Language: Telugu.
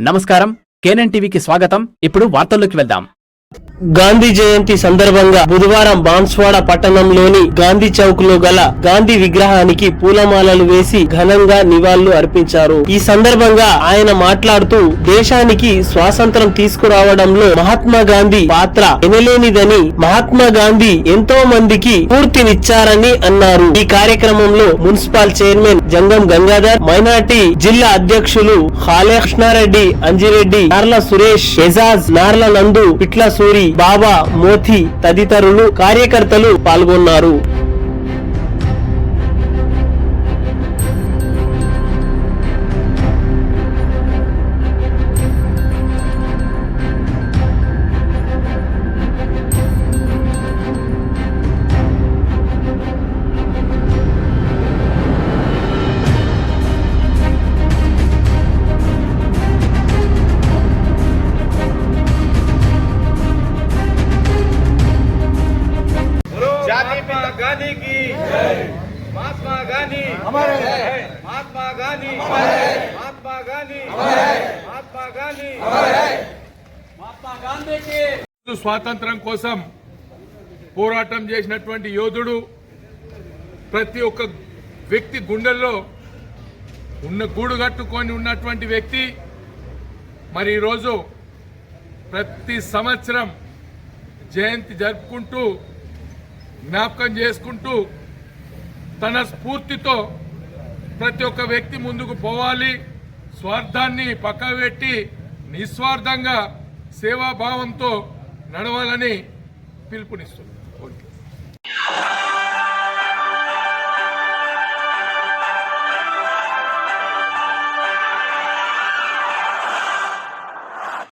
నమస్కారం. కేనన్ టీవీకి స్వాగతం. ఇప్పుడు వార్తల్లోకి వెళ్దాం. గాంధీ జయంతి సందర్భంగా బుధవారం బాన్స్వాడ పట్టణంలోని గాంధీ చౌక్లో గల గాంధీ విగ్రహానికి పూలమాలలు వేసి ఘనంగా నివాళులు అర్పించారు. ఈ సందర్భంగా ఆయన మాట్లాడుతూ దేశానికి స్వాతంత్రం తీసుకురావడంలో మహాత్మా గాంధీ పాత్ర ఎనలేనిదని మహాత్మా గాంధీ ఎంతో మందికి పూర్తినిచ్చారని అన్నారు. ఈ కార్యక్రమంలో municipal chairman Jangam Gangadhar minority జిల్లా అధ్యక్షులు హాలే కృష్ణారెడ్డి అంజిరెడ్డి నార్ల సురేష్ ఎజాజ్ నార్ల నందు పిట్ల సూరి బాబా మోతి తదితరులు కార్యకర్తలు పాల్గొన్నారు. గాంధీ కి మహాత్మా గాంధీ. మహాత్మా గాంధీ. మహాత్మా గాంధీ. మహాత్మా గాంధీ. మహాత్మా గాంధీకి. స్వాతంత్రం కోసం పోరాటం చేసినటువంటి యోధుడు ప్రతి ఒక్క వ్యక్తి గుండెల్లో ఉన్న గూడు కట్టుకొని ఉన్నటువంటి వ్యక్తి. మరి ఈరోజు ప్రతి సంవత్సరం జయంతి జరుపుకుంటూ జ్ఞాపకం చేసుకుంటూ తన స్ఫూర్తితో ప్రతి ఒక్క వ్యక్తి ముందుకు పోవాలి. స్వార్థాన్ని పక్కబెట్టి నిస్వార్థంగా సేవాభావంతో నడవాలని పిలుపునిస్తుంది